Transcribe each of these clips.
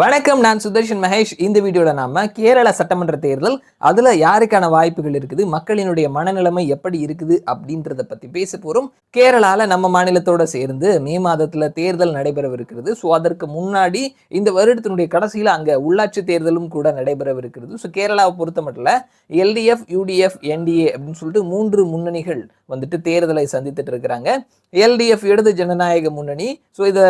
வணக்கம் நான் சுதர்ஷன் மகேஷ். இந்த வீடியோவில் நாம கேரள சட்டமன்ற தேர்தல் அதில் யாருக்கான வாய்ப்புகள் இருக்குது மக்களினுடைய மனநிலைமை எப்படி இருக்குது அப்படின்றத பற்றி பேச போகிறோம் கேரளாவில் நம்ம மாநிலத்தோடு சேர்ந்து மே மாதத்தில் தேர்தல் நடைபெறவிருக்கிறது. ஸோ அதற்கு முன்னாடி இந்த வருடத்தினுடைய கடைசியில் அங்கே உள்ளாட்சி தேர்தலும் கூட நடைபெறவிருக்கிறது. ஸோ கேரளாவை பொறுத்த மட்டும் எல்டிஎஃப் யூடிஎஃப் என்டிஏ அப்படின்னு சொல்லிட்டு மூன்று முன்னணிகள் வந்துட்டு தேர்தலை சந்தித்துட்டு இருக்கிறாங்க. எல்டிஎஃப் இடது ஜனநாயக முன்னணி. ஸோ இதை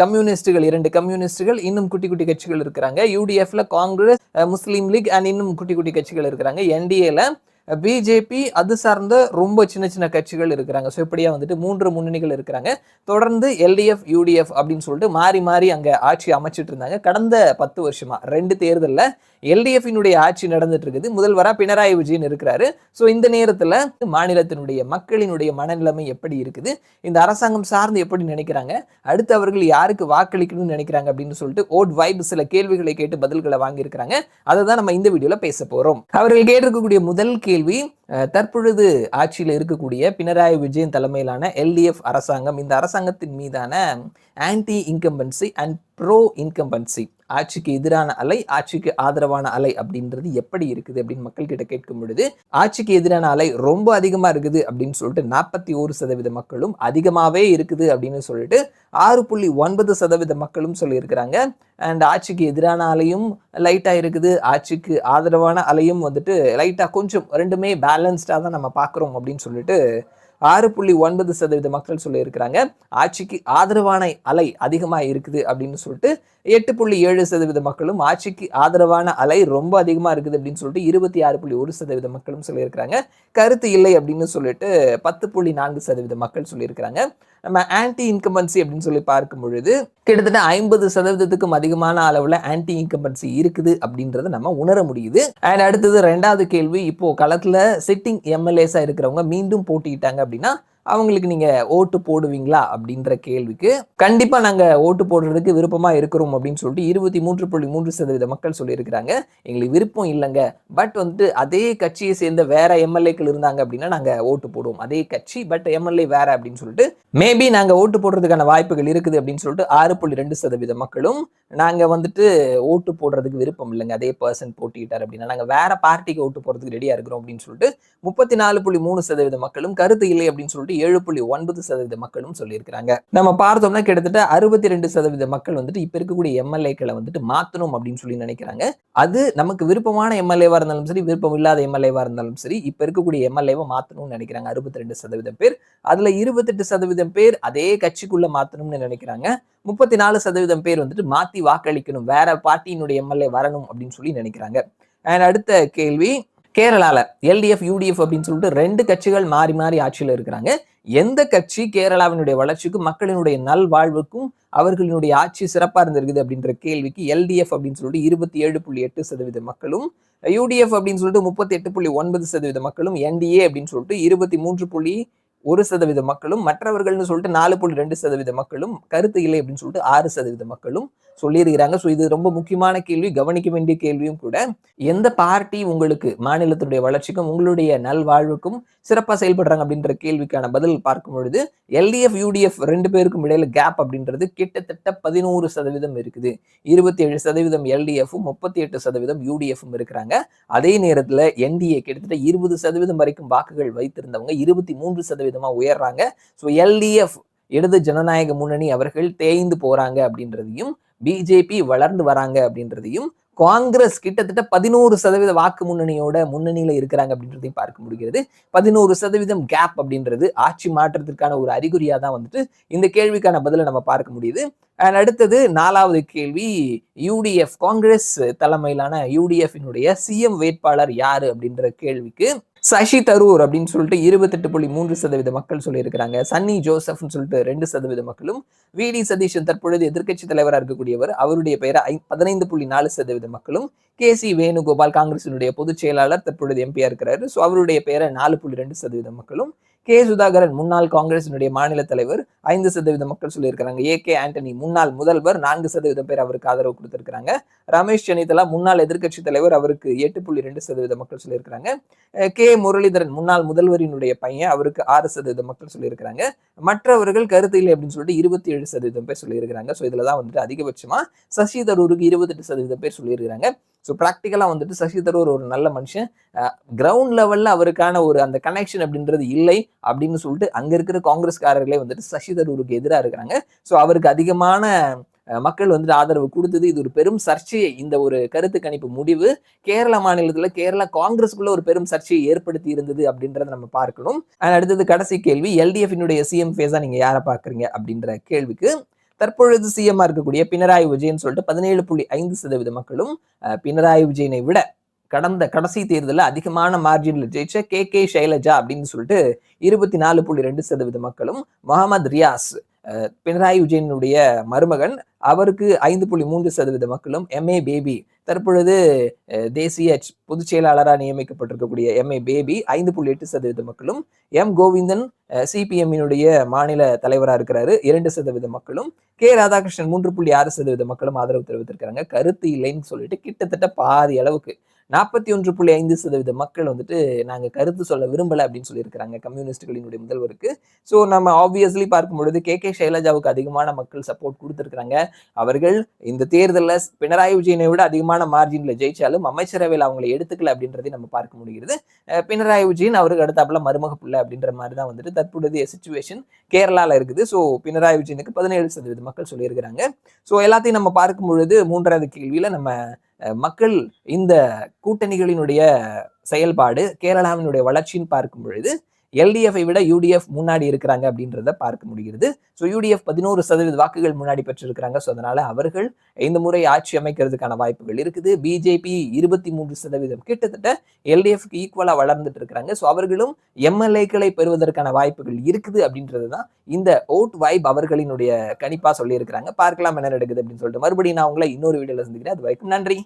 கம்யூனிஸ்டுகள் இரண்டு கம்யூனிஸ்டுகள் இன்னும் குட்டி குட்டி கட்சிகள் இருக்கிறாங்க. யூடிஎஃப்ல காங்கிரஸ் முஸ்லீம் லீக் அண்ட் இன்னும் குட்டி குட்டி கட்சிகள் இருக்கிறாங்க. என்டிஏல பிஜேபி அது சார்ந்த ரொம்ப சின்ன சின்ன கட்சிகள் இருக்கிறாங்க. ஸோ இப்படியா வந்துட்டு மூன்று முன்னணிகள் இருக்கிறாங்க. தொடர்ந்து எல்டிஎஃப் யூடிஎஃப் அப்படின்னு சொல்லிட்டு மாறி மாறி அங்கே ஆட்சி அமைச்சிட்டு இருந்தாங்க. கடந்த பத்து வருஷமா ரெண்டு தேர்தலில் எல்டிஎஃபினுடைய ஆட்சி நடந்துட்டு இருக்குது. முதல்வராக பினராயி விஜயன் இருக்கிறாரு. ஸோ இந்த நேரத்தில் மாநிலத்தினுடைய மக்களினுடைய மனநிலைமை எப்படி இருக்குது? இந்த அரசாங்கம் சார்ந்து எப்படி நினைக்கிறாங்க? அடுத்து அவர்கள் யாருக்கு வாக்களிக்கணும்னு நினைக்கிறாங்க அப்படின்னு சொல்லிட்டு ஓட் வைப் சில கேள்விகளை கேட்டு பதில்களை வாங்கியிருக்கிறாங்க. அதை தான் நம்ம இந்த வீடியோவில் பேச போகிறோம் அவர்கள் கேட்டிருக்கக்கூடிய முதல் கேள்வி கேள்வி தற்பொழுது ஆட்சியில் இருக்கக்கூடிய பினராயி விஜயன் தலைமையிலான எல்டிஎஃப் அரசாங்கம் இந்த அரசாங்கத்தின் மீதான anti incumbency and pro incumbency ஆட்சிக்கு எதிரான அலை ஆட்சிக்கு ஆதரவான அலை அப்படின்றது எப்படி இருக்குது அப்படின்னு மக்கள் கிட்ட கேட்கும் பொழுது ஆட்சிக்கு எதிரான அலை ரொம்ப அதிகமா இருக்குது அப்படின்னு சொல்லிட்டு நாற்பத்தி ஒரு சதவீத மக்களும் அதிகமாவே இருக்குது அப்படின்னு சொல்லிட்டு ஆறு புள்ளி ஒன்பது சதவீத மக்களும் சொல்லியிருக்கிறாங்க. அண்ட் ஆட்சிக்கு எதிரான அலையும் லைட்டா இருக்குது. ஆட்சிக்கு ஆதரவான அலையும் வந்துட்டு லைட்டா கொஞ்சம் ரெண்டுமே பேலன்ஸ்டா தான் நம்ம பார்க்குறோம் அப்படின்னு சொல்லிட்டு ஆறு புள்ளி ஒன்பது சதவீத மக்கள் சொல்லியிருக்கிறாங்க. ஆட்சிக்கு ஆதரவான அலை அதிகமாக இருக்குது அப்படின்னு சொல்லிட்டு எட்டு புள்ளி ஏழு சதவீத மக்களும் ஆட்சிக்கு ஆதரவான அலை ரொம்ப அதிகமாக இருக்குது அப்படின்னு சொல்லிட்டு இருபத்தி ஆறு புள்ளி ஒரு சதவீத மக்களும் சொல்லியிருக்கிறாங்க. கருத்து இல்லை அப்படின்னு சொல்லிட்டு பத்து புள்ளி நான்கு சதவீத மக்கள் சொல்லியிருக்கிறாங்க. நம்ம ஆன்டி இன்கம்பன்சி அப்படின்னு சொல்லி பார்க்கும் பொழுது கிட்டத்தட்ட ஐம்பது சதவீதத்துக்கும் அதிகமான அளவில் ஆன்டி இன்கம்பன்சி இருக்குது அப்படின்றத நம்ம உணர முடியுது. அண்ட் அடுத்தது ரெண்டாவது கேள்வி இப்போ களத்தில் சிட்டிங் எம்எல்ஏஸா இருக்கிறவங்க மீண்டும் போட்டிக்கிட்டாங்க அப்படின்னா அவங்களுக்கு நீங்க ஓட்டு போடுவீங்களா அப்படின்ற கேள்விக்கு கண்டிப்பா நாங்க ஓட்டு போடுறதுக்கு விருப்பமா இருக்கிறோம் அப்படின்னு சொல்லிட்டு இருபத்தி மூன்று புள்ளி மூன்று சதவீத மக்கள் சொல்லியிருக்கிறாங்க. எங்களுக்கு விருப்பம் இல்லைங்க. பட் வந்துட்டு அதே கட்சியை சேர்ந்த வேற எம்எல்ஏக்கள் இருந்தாங்க அப்படின்னா நாங்க ஓட்டு போடுவோம். அதே கட்சி பட் எம்எல்ஏ வேற அப்படின்னு சொல்லிட்டு மேபி நாங்க ஓட்டு போடுறதுக்கான வாய்ப்புகள் இருக்குது அப்படின்னு சொல்லிட்டு ஆறு புள்ளி ரெண்டு சதவீத மக்களும் நாங்க வந்துட்டு ஓட்டு போடுறதுக்கு விருப்பம் இல்லைங்க. அதே பர்சன் போட்டிக்கிட்டார் அப்படின்னா நாங்க வேற பார்ட்டிக்கு ஓட்டு போடுறதுக்கு ரெடியா இருக்கிறோம் அப்படின்னு சொல்லிட்டு முப்பத்தி நாலு புள்ளி மூணு சதவீத மக்களும் கருத்து இல்லை அப்படின்னு சொல்லிட்டு ஏழு புள்ளி ஒன்பது சதவீத மக்களும் சொல்லியிருக்கிறாங்க. நம்ம பார்த்தோம்னா கிட்டத்தட்ட அறுபத்தி ரெண்டு சதவீத மக்கள் வந்துட்டு இப்ப இருக்கக்கூடிய எம்எல்ஏக்களை வந்துட்டு மாத்தணும் அப்படின்னு சொல்லி நினைக்கிறாங்க. அது நமக்கு விருப்பமான எம்எல்ஏவா இருந்தாலும் சரி விருப்பம் இல்லாத எம்எல்ஏவா இருந்தாலும் சரி இப்ப இருக்கக்கூடிய எம்எல்ஏவை மாத்தணும்னு நினைக்கிறாங்க அறுபத்தி ரெண்டு சதவீதம் பேர். அதுல இருபத்தெட்டு சதவீதம் பேர் அதே கட்சிக்குள்ள மாத்தணும்னு நினைக்கிறாங்க. முப்பத்தி நாலு சதவீதம் பேர் வந்துட்டு மாத்தி வாக்களிக்கணும் வேற பார்ட்டியினுடைய எம்எல்ஏ வரணும் அப்படின்னு சொல்லி நினைக்கிறாங்க. அடுத்த கேள்வி கேரளாவில் எல்டிஎஃப் யூடிஎஃப் அப்படின்னு சொல்லிட்டு ரெண்டு கட்சிகள் மாறி மாறி ஆட்சியில் இருக்கிறாங்க. எந்த கட்சி கேரளாவினுடைய வளர்ச்சிக்கும் மக்களினுடைய நல்வாழ்வுக்கும் அவர்களினுடைய ஆட்சி சிறப்பாக இருந்திருக்குது அப்படின்ற கேள்விக்கு எல்டிஎஃப் அப்படின்னு சொல்லிட்டு இருபத்தி ஏழு புள்ளி எட்டு சதவீத மக்களும் யூடிஎஃப் அப்படின்னு சொல்லிட்டு முப்பத்தி எட்டு புள்ளி ஒன்பது சதவீத மக்களும் என்டிஏ அப்படின்னு சொல்லிட்டு இருபத்தி மூன்று புள்ளி ஒரு சதவீத மக்களும் மற்றவர்கள்னு சொல்லிட்டு நாலு புள்ளி ரெண்டு சதவீத மக்களும் கருத்து இல்லை அப்படின்னு சொல்லிட்டு ஆறு சதவீத மக்களும் சொல்லியிருக்கிறாங்க. ஸோ இது ரொம்ப முக்கியமான கேள்வி. கவனிக்க வேண்டிய கேள்வியும் கூட எந்த பார்ட்டி உங்களுக்கு மாநிலத்தினுடைய வளர்ச்சிக்கும் உங்களுடைய நல்வாழ்வுக்கும் சிறப்பாக செயல்படுறாங்க அப்படின்ற கேள்விக்கான பதில் பார்க்கும் பொழுது எல்டிஎஃப் யூடிஎஃப் ரெண்டு பேருக்கும் இடையில கேப் அப்படின்றது கிட்டத்தட்ட பதினோரு சதவீதம் இருக்குது. இருபத்தி ஏழு சதவீதம் எல்டிஎஃப்பும் முப்பத்தி எட்டு சதவீதம் யூடிஎஃப்பும் இருக்கிறாங்க. அதே நேரத்தில் என்டிஏ கிட்டத்தட்ட இருபது சதவீதம் வரைக்கும் வாக்குகள் வைத்திருந்தவங்க இருபத்தி மூன்று சதவீதமாக உயர்றாங்க ஸோ எல்டிஎஃப் இடது ஜனநாயக முன்னணி அவர்கள் தேய்ந்து போறாங்க அப்படின்றதையும் பிஜேபி வளர்ந்து வராங்க அப்படின்றதையும் காங்கிரஸ் கிட்டத்தட்ட பதினோரு சதவீத வாக்கு முன்னணியோட முன்னணியில இருக்கிறாங்க அப்படின்றதையும் பார்க்க முடிகிறது. பதினோரு சதவீதம் கேப் அப்படின்றது ஆட்சி மாற்றத்திற்கான ஒரு அறிகுறியா தான் வந்துட்டு இந்த கேள்விக்கான பதிலை நம்ம பார்க்க முடியுது. அண்ட் அடுத்தது நாலாவது கேள்வி யூடிஎஃப் காங்கிரஸ் தலைமையிலான யூடிஎஃபினுடைய சிஎம் வேட்பாளர் யாரு அப்படின்ற கேள்விக்கு சசி தரூர் அப்படின்னு சொல்லிட்டு இருபத்தெட்டு புள்ளி மூன்று சதவீத மக்கள் சொல்லியிருக்கிறாங்க. சன்னி ஜோசப்னு சொல்லிட்டு ரெண்டு சதவீத மக்களும் வி. டி. சதீஷன் தற்பொழுது எதிர்க்கட்சி தலைவராக இருக்கக்கூடியவர். அவருடைய பெயரை ஐ பதினைந்து புள்ளி நாலு சதவீத மக்களும் கே. சி. வேணுகோபால் காங்கிரசினுடைய பொதுச் செயலாளர் தற்பொழுது எம்பியா இருக்கிறாரு. ஸோ அவருடைய பெயரை நாலு புள்ளி ரெண்டு சதவீத மக்களும் கே சுதாகரன் முன்னாள் காங்கிரசினுடைய மாநில தலைவர் ஐந்து சதவீத மக்கள் சொல்லியிருக்கிறாங்க. ஏ கே ஆண்டனி முன்னாள் முதல்வர் நான்கு சதவீதம் பேர் அவருக்கு ஆதரவு கொடுத்திருக்கிறாங்க. ரமேஷ் சென்னிதலா முன்னாள் எதிர்க்கட்சி தலைவர் அவருக்கு எட்டு புள்ளி ரெண்டு சதவீத மக்கள் சொல்லியிருக்கிறாங்க. கே முரளிதரன் முன்னாள் முதல்வரினுடைய பையன் அவருக்கு ஆறு சதவீத மக்கள் சொல்லியிருக்கிறாங்க. மற்றவர்கள் கருத்து இல்லை அப்படின்னு சொல்லிட்டு இருபத்தி ஏழு சதவீதம் பேர் சொல்லியிருக்கிறாங்க. ஸோ இதில் தான் வந்துட்டு அதிகபட்சமா சசி தரூருக்கு இருபத்தெட்டு சதவீதம் பேர் சொல்லியிருக்கிறாங்க. ஸோ ப்ராக்டிக்கலாக வந்துட்டு சசி தரூர் ஒரு நல்ல மனுஷன். கிரவுண்ட் லெவலில் அவருக்கான ஒரு அந்த கனெக்ஷன் அப்படின்றது இல்லை அப்படின்னு சொல்லிட்டு அங்கே இருக்கிற காங்கிரஸ்காரர்களே வந்துட்டு சசி தரூருக்கு எதிராக இருக்கிறாங்க. ஸோ அவருக்கு அதிகமான மக்கள் வந்துட்டு ஆதரவு கொடுத்தது இது ஒரு பெரும் சர்ச்சையை இந்த ஒரு கருத்து கணிப்பு முடிவு. கேரள மாநிலத்தில் கேரளா காங்கிரஸுக்குள்ள ஒரு பெரும் சர்ச்சையை ஏற்படுத்தி இருந்தது அப்படின்றத நம்ம பார்க்கணும். அடுத்தது கடைசி கேள்வி எல்டிஎஃபினுடைய சிஎம் ஃபேஸாக நீங்கள் யாரை பார்க்குறீங்க அப்படின்ற கேள்விக்கு. தற்பொழுது சிஎம்மா இருக்கக்கூடிய பினராயி விஜயன் சொல்லிட்டு பதினேழு புள்ளி ஐந்து சதவீத மக்களும் பினராயி விஜயனை விட கடந்த கடைசி தேர்தலில் அதிகமான மார்ஜினில் ஜெயிச்ச கே கே சைலஜா அப்படின்னு சொல்லிட்டு இருபத்தி நாலு புள்ளி ரெண்டு சதவீத மக்களும் முகமது ரியாஸ் பினராயி விஜயனுடைய மருமகன். அவருக்கு ஐந்து புள்ளி மூன்று சதவீத மக்களும் எம்ஏ பேபி தற்பொழுது தேசிய பொதுச் செயலாளராக நியமிக்கப்பட்டிருக்கக்கூடிய எம்ஏ பேபி ஐந்து புள்ளி எட்டு சதவீத மக்களும் எம் கோவிந்தன் சிபிஎம்மினுடைய மாநில தலைவராக இருக்கிறாரு இரண்டு சதவீத மக்களும். கே ராதாகிருஷ்ணன் மூன்று புள்ளி ஆறு சதவீத மக்களும் ஆதரவு தெரிவித்திருக்கிறாங்க. கருத்து இல்லைன்னு சொல்லிட்டு கிட்டத்தட்ட பாதி அளவுக்கு. நாற்பத்தி ஒன்று புள்ளி ஐந்து சதவீத மக்கள் வந்துட்டு நாங்கள் கருத்து சொல்ல விரும்பலை அப்படின்னு சொல்லியிருக்கிறாங்க கம்யூனிஸ்டுகளினுடைய முதல்வருக்கு. ஸோ நம்ம ஆப்வியஸ்லி பார்க்கும் பொழுது கே. கே. சைலஜாவுக்கு அதிகமான மக்கள் சப்போர்ட் கொடுத்துருக்குறாங்க. அவர்கள் இந்த தேர்தலில் பினராயி விஜயனை விட அதிகமான மார்ஜினில் ஜெயிச்சாலும் அமைச்சரவையில் அவங்களை எடுத்துக்கல அப்படின்றதை நம்ம பார்க்க முடிகிறது. பினராயி விஜயன் அவருக்கு அடுத்தாப்புல மருமக பிள்ளை அப்படின்ற மாதிரி தான் வந்துட்டு தற்பொழுதைய சுச்சுவேஷன் கேரளாவில் இருக்குது. ஸோ பினராயி விஜயனுக்கு பதினேழு சதவீத மக்கள் சொல்லியிருக்கிறாங்க. ஸோ எல்லாத்தையும் நம்ம பார்க்கும் பொழுது மூன்றாவது கேள்வியில் நம்ம மக்கள் இந்த கூட்டணிகளினுடைய செயல்பாடு கேரளாவினுடைய வளர்ச்சின்னு பார்க்கும் பொழுது எல்டிஎஃப்ஐ விட யூடிஎஃப் முன்னாடி இருக்கிறாங்க அப்படின்றத பார்க்க முடிகிறது. ஸோ யூடிஎஃப் பதினோரு சதவீத வாக்குகள் முன்னாடி பெற்றிருக்கிறாங்க. ஸோ அதனால அவர்கள் இந்த முறை ஆட்சி அமைக்கிறதுக்கான வாய்ப்புகள் இருக்குது. பிஜேபி இருபத்தி மூன்று சதவீதம். கிட்டத்தட்ட எல்டிஎஃப்க்கு ஈக்குவலாக வளர்ந்துட்டு இருக்கிறாங்க. ஸோ அவர்களும் எம்எல்ஏக்களை பெறுவதற்கான வாய்ப்புகள் இருக்குது அப்படின்றது தான் இந்த ஓட் வைப் அவர்களினுடைய கணிப்பாக சொல்லியிருக்கிறாங்க. பார்க்கலாம் என்ன நடக்குது அப்படின்னு சொல்லிட்டு. மறுபடியும் நான் உங்களை இன்னொரு வீடியோல சந்திக்கிறேன். அது வரைக்கும் நன்றி.